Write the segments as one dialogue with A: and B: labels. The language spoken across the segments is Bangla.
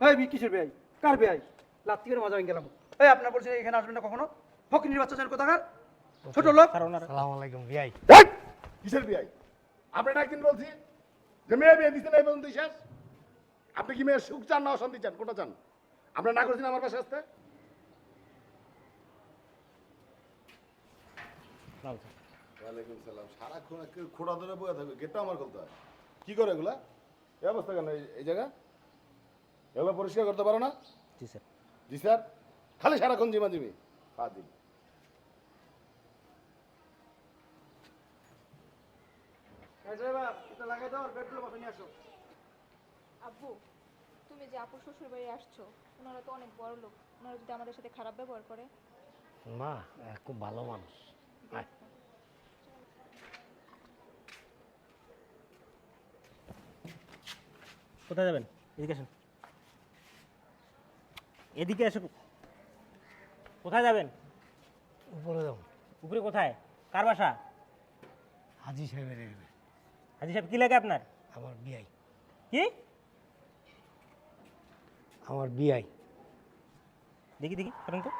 A: এই বি কিসের বেআই কার বেআই লাত্তি করে মজা ভেঙে গেলাম। এই আপনার বলছেন এখানে আসবেন না কখনো? ফকিনির বাচ্চা জানেন কোথাকার? ছোট লোক?
B: আলাইকুম বিআই।
C: কিসের বিয়াই আপনি একদিন বলছি যে মেয়ে বিয়ে দিচ্ছেন এই পর্যন্ত শেষ? আপনি কি মেয়ের সুখ চান না অশান্তি চান? কোনটা চান? আপনার না করেছেন আমার পাশে আসতে? ওয়ালাইকুম সালাম। সারাক্ষণ একে খোড়া ধরে বয়ে থাকবে। গেটটা আমার খুলতে হয়। কি করে এগুলা? এই অবস্থা কেন? এই জায়গা? এগুলো পরিষ্কার করতে পারো না?
D: জি স্যার।
C: জি স্যার। খালি সারাক্ষণ জিমা জিমি। ফাজিল
A: লাগাই দাও আর বেডরুম
E: আব্বু তুমি যে আপুর শ্বশুর বাড়ি আসছো ওনারা তো অনেক বড় লোক। ওনারা যদি আমাদের সাথে খারাপ ব্যবহার করে।
B: মা খুব ভালো মানুষ।
D: কোথায় যাবেন? এদিকে আসেন। এদিকে এসে। কোথায় যাবেন?
B: উপরে যাও
D: উপরে কোথায়? কার বাসা?
B: হাজি সাহেবের এখানে।
D: হাজি সাহেব কি লাগে আপনার?
B: আমার বিআই।
D: কি?
B: আমার বিআই।
D: দেখি দেখি করেন তো।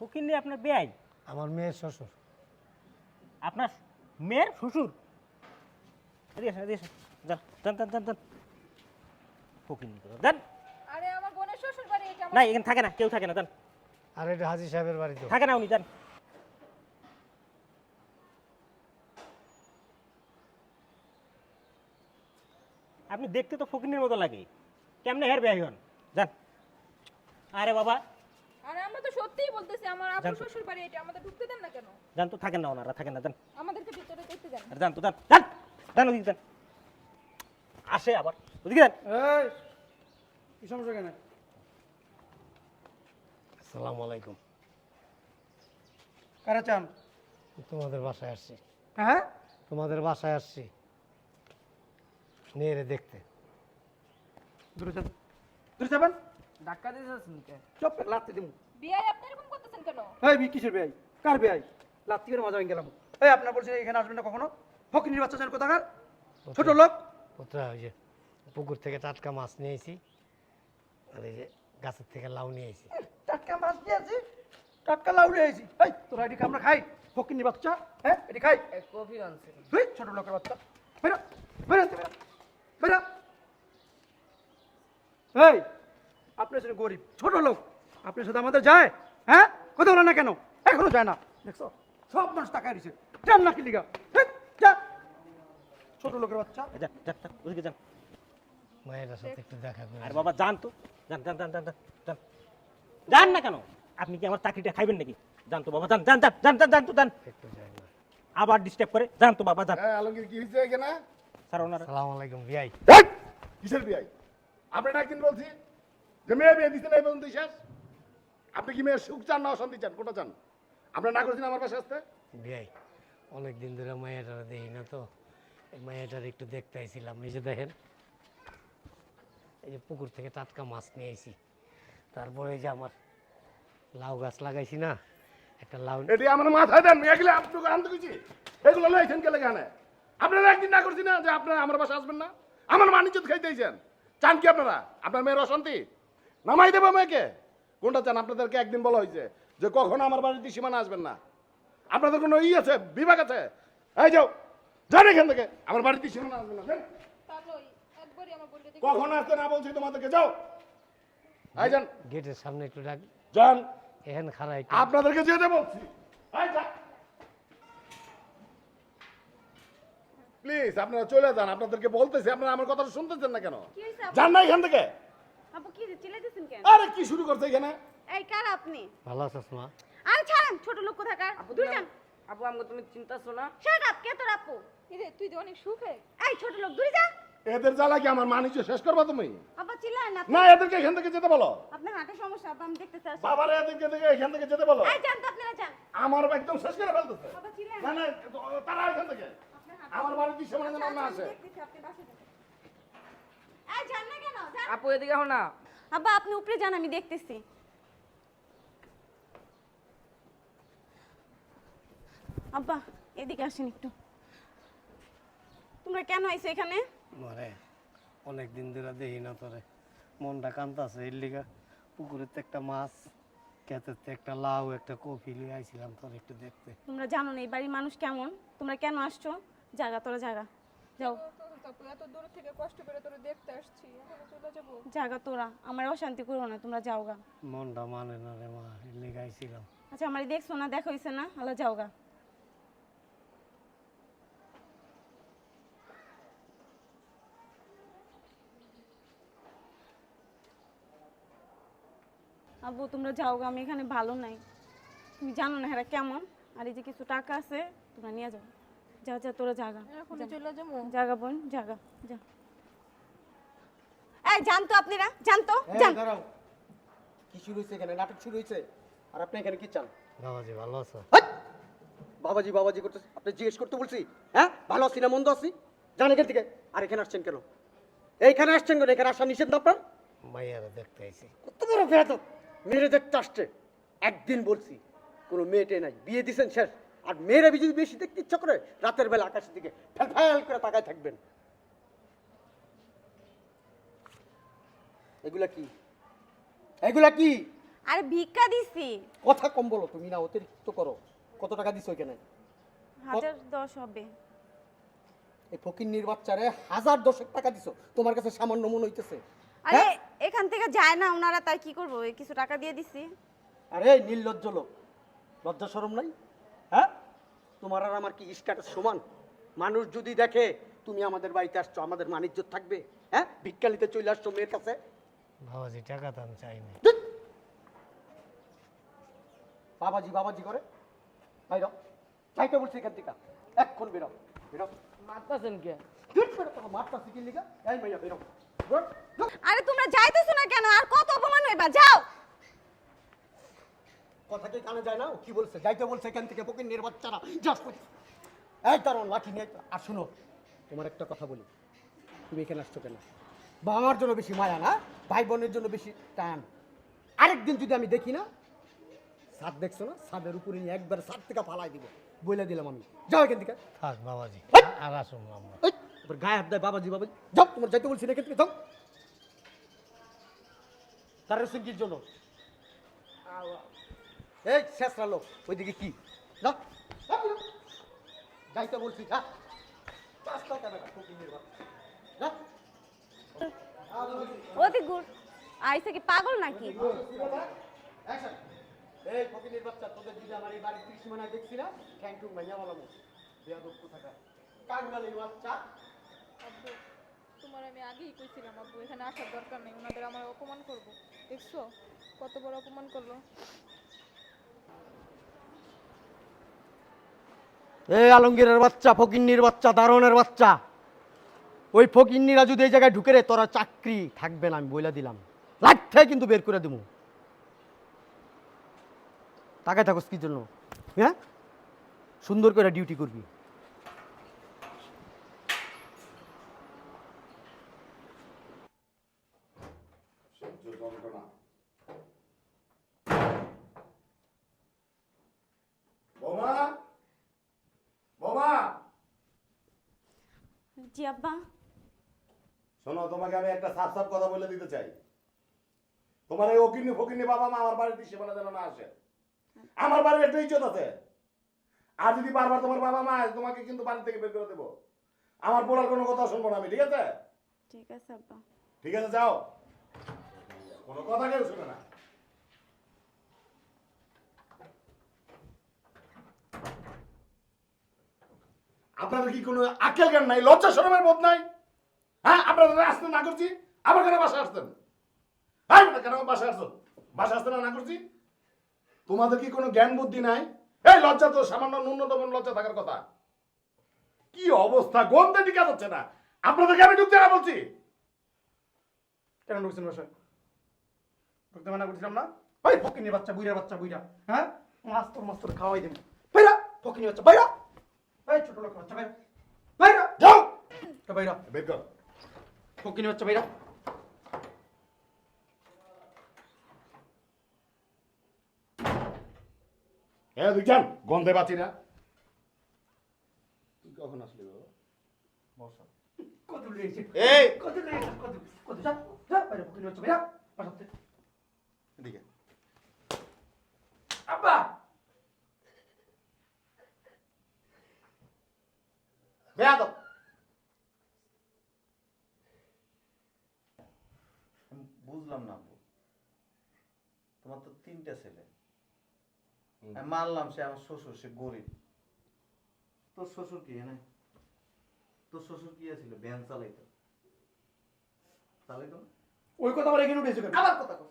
D: ফকির নিয়ে আপনার বেআই?
B: আমার মেয়ের শ্বশুর।
D: আপনার মেয়ের শ্বশুর? এদিকে আসেন এদিকে আসেন যান যান যান যান যান যান।
E: আরে আমার বোনের শ্বশুর বাড়ি এটা
D: না এখানে থাকে না কেউ থাকে না যান।
B: আর এটা হাজি সাহেবের বাড়ি তো।
D: থাকে না উনি যান। আপনি দেখতে তো ফকিনের মতো লাগে। কেমনে হের বেয়াই হন? যান। আরে বাবা।
E: আরে আমরা তো সত্যিই বলতেছি আমার আপুর
D: জানতো।
E: শ্বশুর বাড়ি এটা আমাদের ঢুকতে দেন না কেন?
D: যান তো থাকেন না ওনারা থাকেন না যান।
E: আমাদেরকে ভিতরে দেখতে দেন।
D: আরে যান তো যান। যান ওদিকে যান আসে আবার। ওদিকে
A: এই কি সমস্যা কেন
B: আসসালামু আলাইকুম।
A: কারা চান?
B: তোমাদের বাসায় আসছি।
A: হ্যাঁ?
B: তোমাদের বাসায় আসছি। মেয়েরে দেখতে।
A: দূরে যান দূরে যাবেন
F: ধাক্কা দিয়েছেন কে
A: চপ লাত্তি দিমু।
E: বিয়াই আপনি এরকম করতেছেন কেন?
A: এই বি কিসের বেআই? কার বেআই? লাত্তি করে মজা ভেঙে গেলাম। এই আপনার বলছেন এখানে আসবেন না কখনো? ফকিনির বাচ্চা জানেন কোথাকার ছোট লোক।
B: কোথায় ওই যে পুকুর থেকে টাটকা মাছ নিয়েছি আর এই যে গাছের থেকে লাউ নিয়েছি
A: টাটকা মাছ দিয়েছি টাটকা লাউ নিয়েছি এই তোরা এটি আমরা খাই। ফকিনির বাচ্চা হ্যাঁ এটি খাই।
F: কফি আনছে।
A: তুই ছোট লোকের বাচ্চা। বেরো বেরো বেরো। বেরো। এই আপনার সাথে গরিব ছোট লোক। আপনার সাথে আমাদের যায় হ্যাঁ? কথা বলে না কেন? এখনও যায় না। দেখছ সব মানুষ টাকা দিছে যান না কি লিগা। হেৎ, যা ছোট লোকের বাচ্চা।
D: যান যান যান ওদিকে যান
B: মায়ের সাথে একটু দেখা করে
D: আরে বাবা যান তো। যান যান যান যান যান না কেন? আপনি কি আমার চাকরিটা খাইবেন নাকি? যান তো বাবা যান যান যান যান যান যান তো যান।
B: একটু যাই না
D: আবার ডিস্টার্ব করে যান তো বাবা যান।
C: হ্যাঁ আলমগীর কি হয়েছে এখানে?
D: স্যার ওনারা
B: সালাম আলাইকুম
C: এই! কিসের বিয়াই আপনি না একদিন বলছি যে মেয়ে বিয়ে দিচ্ছেন এই পর্যন্ত শেষ? আপনি কি মেয়ের সুখ চান না অশান্তি চান? কোনটা চান? আপনার না করেছেন আমার পাশে আসতে?
B: বিআই অনেক দিন ধরে মায়েটার দেখি না তো। মায়েটার একটু দেখতে আইছিলাম, এই যে দেখেন, এই যে পুকুর থেকে টাটকা মাছ নিয়ে আইছি। তারপরে এই যে আমার লাউ গাছ লাগাইছি না, একটা লাউ
C: এটি আমার মাথায় দেন, এগুলো আপনাকে আনতে গেছি এগুলো লাইছেন কে লেগে আনে আপনারা একদিন না করছি না যে আপনারা আমার বাসা আসবেন না? আমার মানিজ্য খাইতেছেন চান কি আপনারা? আপনার মেয়ের অশান্তি? নামাই দেবো মেয়েকে। কোনটা চান? আপনাদেরকে একদিন বলা হয়েছে যে কখনো আমার বাড়িতে সীমানা আসবেন না। আপনাদের কোনো ই আছে? বিভাগ আছে? এই যাও। যান এখান থেকে। আমার বাড়িতে আসবেন না
E: আমার বোনকে
C: কখন আসতে না বলছি তোমাদেরকে যাও। এই যান।
B: গেটের সামনে একটু ডাক।
C: যান।
B: এখানে খাড়া একটু।
C: আপনাদেরকে যেতে বলছি। আই যান প্লিজ আপনারা চলে যান। আপনাদেরকে বলতেছি আপনারা আমার কথাটা শুনতেছেন না কেন?
G: কি
C: যান না এখান থেকে।
G: আপু কি চিল্লাইতেছেন কেন?
C: আরে কি শুরু করছে এখানে?
G: এই কার আপনি?
B: ভালো আছিস মা
G: আরে ছাড়েন ছোট লোক কোথাকার? দূর যান।
F: আপু আমাকে তুমি চিন্তাছো না?
G: শাট আপ কে তোর আপু?
E: এরে তুই তো অনেক সুখে।
G: এই ছোট লোক দূর যা।
C: এদের জ্বালা কি আমার মানিজ্য শেষ করবা তুমি?
G: আপা চিল্লান না
C: না এদেরকে এখান থেকে যেতে বলো।
G: আপনার হাতে সমস্যা আপা আমি দেখতে চাই
C: বাবারে এদেরকে থেকে এখান থেকে যেতে বলো।
G: এই যান তো আপনারা যান।
C: আমার একদম শেষ করে ফেলতেছে।
G: আপা চিল্লান।
C: না না তারা এখান থেকে। আমার বাড়িতে সীমানা যেন না আসে
G: দেখতেছি আপনি বাসে যান। এই যান না কেন যান।
F: আপু এদিকে হও না।
G: আব্বা আপনি উপরে যান আমি দেখতেছি। আব্বা এদিকে আসেন একটু। তোমরা কেন আইছো এখানে?
B: মারে অনেক দিন ধরে দেখি না তোরে। মনটা কান্তাছে এর লিগা পুকুরের একটা মাছ ক্ষেতের তো একটা লাউ একটা কফি লিয়ে আইছিলাম তোর একটু দেখতে।
G: তোমরা জানো না এই বাড়ির মানুষ কেমন? তোমরা কেন আসছো? জাগা তোরা জাগা। যাও।
E: এত দূর থেকে কষ্ট করে তোরা দেখতে আসছি
G: জাগা তোরা আমার অশান্তি করো না তোমরা যাও গা
B: মনটা মানে না রে মা
G: আচ্ছা আমার দেখছ না দেখা হইছে না হলো যাও আব্বু তোমরা যাও গা আমি এখানে ভালো নাই। তুমি জানো না এরা কেমন। আর এই যে কিছু টাকা আছে তোমরা নিয়ে যাও। যা যা তোরা জাগা।
E: এখন চলে যাব।
G: জাগা বোন জাগা যা। এই জানতো আপনারা? জানতো? জান
H: দাঁড়াও। কি শুরু হয়েছে এখানে? নাটক শুরু হয়েছে? আর আপনি এখানে কি চান?
B: বাবাজি ভালো আছো?
H: বাবাজি বাবাজি করতে আপনি জিজ্ঞেস করতে বলছি হ্যাঁ? ভালো আছি না মন্দ আছি? জান এখান থেকে? আর এখানে আসছেন কেন? এইখানে আসছেন কেন? এখানে আসা নিষেধ না আপনার?
B: মাইয়ারা দেখতে আইছি।
H: কত বড় বেয়াদ মেয়েরে দেখতে আসছে। একদিন বলছি কোনো মেয়েটে নাই বিয়ে দিছেন শেষ। আর মেয়েরা যদি বেশি দেখতে ইচ্ছা করে রাতের বেলা আকাশের দিকে ফ্যাল ফ্যাল করে তাকায় থাকবেন। এগুলা কি? এগুলা কি?
G: আরে ভিক্ষা দিছি।
H: কথা কম বলো তুমি না অতিরিক্ত করো। কত টাকা দিছো এখানে?
G: হাজার দশ হবে।
H: এই ফকির বাচ্চারে হাজার দশেক টাকা দিছো। তোমার কাছে সামান্য মনে হইতেছে।
G: আরে
H: হ্যাঁ?
G: এখান থেকে যায় না ওনারা তাই কি করব? এই কিছু টাকা দিয়ে দিছি।
H: আরে নির্লজ্জ লোক। লজ্জা সরম নাই? হ্যাঁ? তোমার আর আমার কি স্ট্যাটাস সমান? মানুষ যদি দেখে তুমি আমাদের বাড়িতে আসছো আমাদের মানিজ্য থাকবে। হ্যাঁ? ভিক্ষালিতে চলে আসছো মেয়ের কাছে।
B: বাবাজি টাকা তো আমি চাইনি
H: ধুৎ! বাবাজি বাবাজি করে। বাইর চাইতে বলছি এখান থেকে। এক্ষণ বেরো বেরো
F: মারতাছেন কে?
H: ধুৎ, বেরো তোমার মারটা শিখিয়ে লিগা এই মাইয়া বেরো, বেরো।
G: আরে তোমরা যাইতেছো না কেন? আর কত অপমান হইবা? যাও!
H: কথা কি কানে যায় না? ও কি বলছে? যাইতে বলছে এখান থেকে ফকির নির বাচ্চারা যাস কই। এই দারুণ লাঠি নিয়ে আর শুনো তোমার একটা কথা বলি। তুমি এখানে আসছো কেন? বাবার জন্য বেশি মায়া না? ভাই বোনের জন্য বেশি টান। আরেকদিন যদি আমি দেখি না ছাদ দেখছ না? ছাদের উপরে নিয়ে একবার ছাদ থেকে ফালাই দিব। বলে দিলাম আমি। যাও এখান থেকে।
B: থাক বাবাজি। আর আসুন আমরা।
H: এবার গায়ে হাত দেয় বাবাজি বাবাজি। যাও তোমার যাইতে বলছি না এখান থেকে যাও। তার সিঙ্গির জন্য। এই শেষ রালো ওইদিকে কি? না যাইতে বলছি যা। পাঁচটা কেন ফকিন্নির বাচ্চা। যা।
G: অতি গুড। আইসে কি পাগল নাকি!
H: এই ফকিন্নির বাচ্চা তোদের দিদি আমার এই বাড়ির ত্রিসীমানায় দেখছি না ঠ্যাং টুং ভাইয়া বলামো বেয়াদব কোথাকার। কাঙ্গালির বাচ্চা?
E: আব্বু, তোমার আমি আগেই কইছিলাম, আব্বু, এখানে আসার দরকার নেই, ওনাদের আমার অপমান করব। দেখছ? কত বড় অপমান করল।
H: এই আলমগীরের বাচ্চা, ফকিন্নির বাচ্চা, দারোয়ানের বাচ্চা। ওই ফকিন্নিরা যদি এই জায়গায় ঢুকে রে, তোরা চাকরি থাকবে না, আমি বইলা দিলাম। লাইফটাই কিন্তু বের করে দেবো তাকায় থাকোস কি জন্য? হ্যাঁ? সুন্দর করে ডিউটি করবি।
G: আব্বা।
C: শোনো তোমাকে আমি একটা সাফ সাফ কথা বলে দিতে চাই। তোমার এই অকিন্নি ফকিন্নি বাবা মা আমার বাড়িতে সেবানা যেন না আসে। আমার বাড়ির একটা ইজ্জত আছে। আর যদি বারবার তোমার বাবা মা আসে তোমাকে কিন্তু বাড়ি থেকে বের করে দেবো। আমার বলার কোনো কথা শুনব না আমি ঠিক আছে?
G: ঠিক আছে আব্বা।
C: ঠিক আছে যাও। কোনো কথা কেউ শুনে না। আপনাদের কি কোনো আকেল জ্ঞান নাই? লজ্জা শরমের বোধ নাই? হ্যাঁ আপনারা আসতে না করছি, আবার কেন বাসা আসতেন? হ্যাঁ কেন বাসা আসতো বাসা আসতে না করছি? তোমাদের কি কোনো জ্ঞান বুদ্ধি নাই? এই লজ্জা তো সামান্য ন্যূনতম লজ্জা থাকার কথা। কি অবস্থা? গন্ধে টিকা যাচ্ছে না। আপনাদেরকে আমি ঢুকতে না বলছি?
H: কেন ঢুকছেন বাসায়? ঢুকতে মানা করছিলাম না? ওই ফকিনের বাচ্চা বুইরা বাচ্চা বুইরা হ্যাঁ? মাস্তর মাস্তর খাওয়াই দেব। বাইরা ফকিনের বাচ্চা বাইরা এই ছোট লোক বাচ্চা বাইরা। বাইরা।
C: যাও।
H: তো বাইরা।
C: বের কর।
H: ফকিনের বাচ্চা বাইরা।
C: দুইজন গন্ধে বাঁচি না। তুই কখন আসলি বাবা?
I: বসো।
H: কত লেগেছে।
I: এই।
H: কত লেগেছে কত কত যা যা বাইরে। হচ্ছে ভাইয়া বাসাতে।
I: এদিকে।
H: আব্বা!
I: আমি বুঝলাম না আপু। তোমার তো তিনটা ছেলে। মানলাম সে আমার শ্বশুর সে গরিব। তোর শ্বশুর কি না তোর শ্বশুর কি ছিল ভ্যান চালাইতো। চালাইতো?
H: ওই কথা আমার এখানে উঠেছে কেন?
I: আবার কথা কর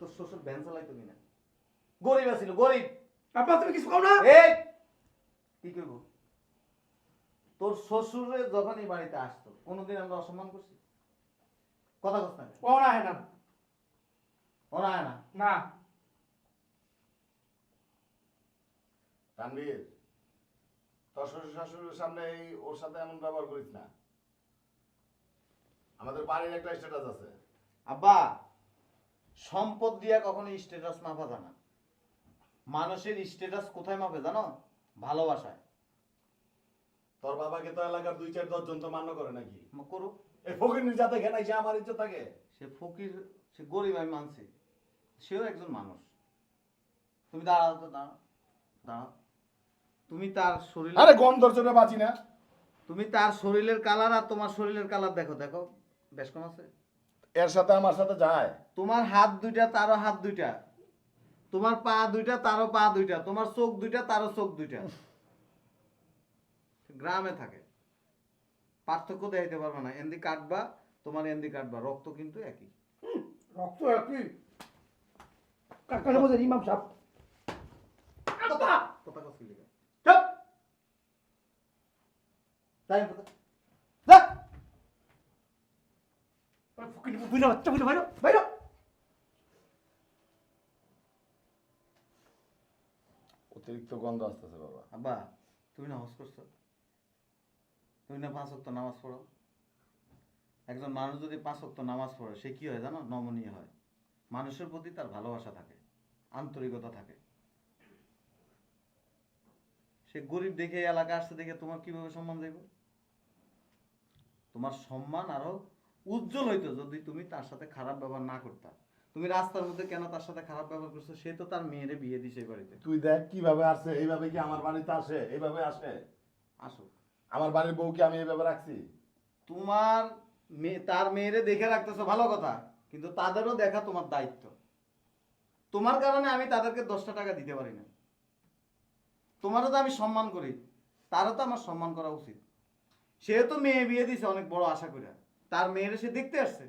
I: তোর শ্বশুর ভ্যান চালাইতো কিনা? গরিব আছিল গরিব।
H: আব্বা তুমি কিছু খাও না?
I: এই! কি করব তোর শ্বশুরে যখন এই বাড়িতে আসতো কোনোদিন আমরা অসম্মান করছি? কথা কস না কেন?
H: ও না হ্যাঁ না
I: ওরা হয় না।
H: না
C: তানভীর তোর শ্বশুর শাশুড়ির সামনে এই ওর সাথে এমন ব্যবহার করিস না। আমাদের বাড়ির একটা স্ট্যাটাস আছে।
I: আব্বা সম্পদ দিয়া কখনো স্ট্যাটাস মাপা যায় না। মানুষের স্ট্যাটাস কোথায় মাপে জানো? ভালোবাসায়।
C: তোর বাবাকে তো এলাকার দুই চার দশ জন তো মান্য করে নাকি?
I: করুক।
C: এই ফকির যাতে ঘেনাই সে আমার ইজ্জত থাকে?
I: সে ফকির সে গরিব আমি মানছি। সেও একজন মানুষ। তুমি দাঁড়াও তো দাঁড়াও। দাঁড়াও। তুমি তার শরীর
C: আরে গন্ধর চোটে বাঁচি না।
I: তুমি তার শরীরের কালার আর তোমার শরীরের কালার দেখো দেখো। বেশ কম আছে।
C: এর সাথে আমার সাথে যায়।
I: তোমার হাত দুইটা তারও হাত দুইটা। তোমার পা দুইটা তারও পা দুইটা। তোমার চোখ দুইটা তারও চোখ দুইটা। গ্রামে থাকে। পার্থক্য দেখাইতে পারবে না। এন্দি কাটবা তোমার এন্দি কাটবা রক্ত কিন্তু একই।
H: রক্ত একই। ইমাম সাহেব। আব্বা
I: কথা কষ্ট লিখা?
H: চুপ!
I: তাই কথা।
H: যা! ওই ফকির বাচ্চা বুঝলো বাইরো বাইরো।
C: অতিরিক্ত গন্ধ আসতেছে বাবা।
I: আব্বা তুমি নামাজ পড়ছো? তুমি না পাঁচ ওয়াক্ত নামাজ পড়ো। একজন মানুষ যদি পাঁচ ওয়াক্ত নামাজ পড়ে সে কি হয় জানো? নমনীয় হয়। মানুষের প্রতি তার ভালোবাসা থাকে আন্তরিকতা থাকে। সে গরিব দেখে এলাকা আসতে দেখে তোমার কীভাবে সম্মান দেব? তোমার সম্মান আরও উজ্জ্বল হইতো যদি তুমি তার সাথে খারাপ ব্যবহার না করতা। তুমি রাস্তার মধ্যে কেন তার সাথে খারাপ ব্যবহার করছ? সে তো তার মেয়েরে বিয়ে দিছে বাড়িতে।
C: তুই দেখ কীভাবে আসছে এইভাবে কি আমার বাড়িতে আসে এইভাবে আসে।
I: আসো।
C: আমার বাড়ির বউকে আমি এইভাবে রাখছি?
I: তোমার মেয়ে তার মেয়েরে দেখে রাখতেছো, ভালো কথা। কিন্তু তাদেরও দেখা তোমার দায়িত্ব। তোমার কারণে আমি তাদেরকে দশটা টাকা দিতে পারি না। তোমারও তো আমি সম্মান করি। তারও তো আমার সম্মান করা উচিত। সে তো মেয়ে বিয়ে দিছে অনেক বড় আশা করে তার মেয়েরে সে দেখতে আসছে।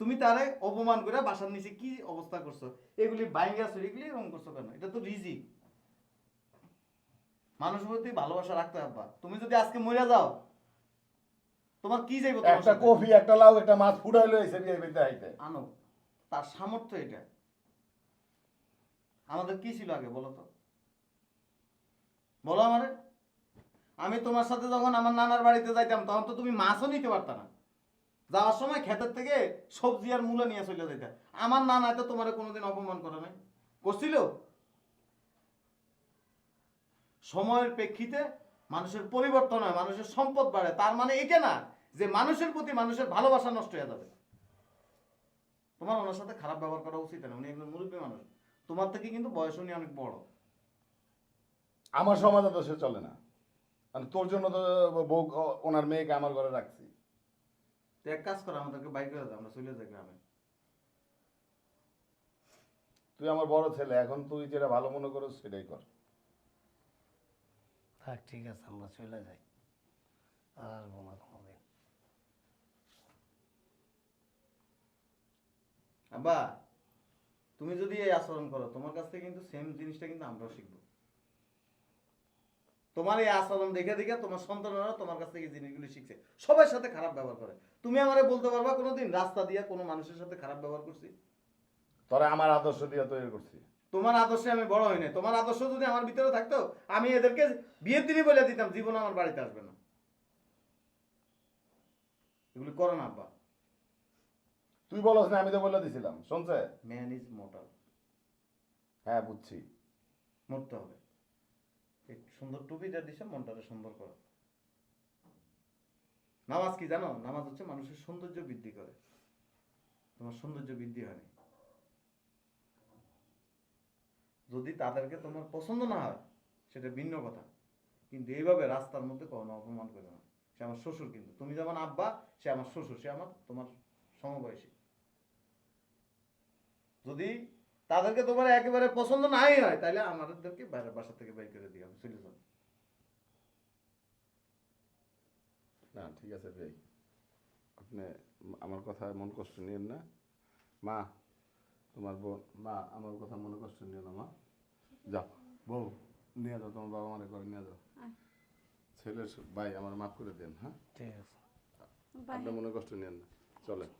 I: তুমি তারে অপমান করে বাসার নিচে কি অবস্থা করছ? এগুলি বাইঙ্গা এগুলি এরকম করছ কেন? এটা তো রিজি মানুষের প্রতি ভালোবাসা রাখতে হবে তুমি যদি আজকে মরে যাও তোমার কি যাইব
C: একটা কফি একটা লাউ একটা মাছ ফুটাই লইছে বিয়ে বিদ্যা হাইতে
I: আনো তার সামর্থ্য এটা। আমাদের কি ছিল আগে বলো তো? বলো আমারে। আমি তোমার সাথে যখন আমার নানার বাড়িতে যাইতাম তখন তো তুমি মাছও নিতে পারতা না। যাওয়ার সময় ক্ষেতের থেকে সবজি আর মূলা নিয়ে চলে যাইতা। আমার নানা তো তোমার কোনোদিন অপমান করে নাই। করছিল? সময়ের প্রেক্ষিতে মানুষের পরিবর্তন হয় মানুষের সম্পদ বাড়ে। তার মানে এটা না যে মানুষের প্রতি মানুষের ভালোবাসা নষ্ট হয়ে যাবে। তোমার ওনার সাথে খারাপ ব্যবহার করা উচিত না উনি একজন মুরব্বী মানুষ। তোমার থেকে কিন্তু বয়স উনি অনেক বড়।
C: আমার সমাজে তো সে চলে না। মানে তোর জন্য তো বউ ওনার মেয়েকে আমার ঘরে রাখছি।
I: তো এক কাজ করো আমাদেরকে বাইক করে দাও আমরা চলে যাই গ্রামে।
C: তুই আমার বড় ছেলে এখন তুই যেটা ভালো মনে করো সেটাই কর।
B: থাক ঠিক আছে আমরা চলে যাই। আর আসব না কোনোদিন।
I: আব্বা তুমি যদি এই আচরণ করো তোমার কাছ থেকে কিন্তু সেম জিনিসটা কিন্তু আমরাও শিখব। তোমার এই আচরণ দেখে দেখে তোমার সন্তানরা তোমার কাছ থেকে এই জিনিসগুলো শিখছে। সবার সাথে খারাপ ব্যবহার করে। তুমি আমারে বলতে পারবা কোনোদিন রাস্তা দিয়ে কোনো মানুষের সাথে খারাপ ব্যবহার করছি?
C: তোরা আমার আদর্শ দিয়ে তৈরি করছি।
I: তোমার আদর্শে আমি বড় হই নাই। তোমার আদর্শ যদি আমার ভিতরে থাকতো আমি এদেরকে বিয়ের দিনই বলে দিতাম জীবন আমার বাড়িতে আসবে না। এগুলি করো না আব্বা।
C: তুই বলস না আমি তো বলে দিছিলাম শুনছে?
I: ম্যান ইজ মোটাল
C: হ্যাঁ বুঝছি।
I: মরতে হবে। সুন্দর টুপিটা দিছে মনটাকে সুন্দর করো। নামাজ কি জানো? নামাজ হচ্ছে মানুষের সৌন্দর্য বৃদ্ধি করে। তোমার সৌন্দর্য বৃদ্ধি হয়নি যদি তাদেরকে তোমার পছন্দ না হয়, সেটা ভিন্ন কথা। কিন্তু এইভাবে রাস্তার মধ্যে কখনো অপমান করে না। সে আমার শ্বশুর কিন্তু। তুমি যেমন আব্বা, সে আমার শ্বশুর। সে আমার, তোমার সমবয়সী। যদি তাদেরকে তোমার একেবারে পছন্দ নাই হয় তাহলে আমাদেরকে বাইরের বাসা থেকে বের করে দিও। আমি চলে যাব
C: না, ঠিক আছে ভাই। আপনি আমার কথা মন কষ্ট নিয়েন না। মা, তোমার বোন, মা, আমার কথা মনে কষ্ট নিও না, মা। যাও বউ নিয়ে যাও তোমার বাবা মারে করে নিয়ে যাও। ছেলের ভাই আমার মাফ করে দেন হ্যাঁ?
B: ঠিক আছে।
C: আপনি মনে কষ্ট নেন না। চলেন।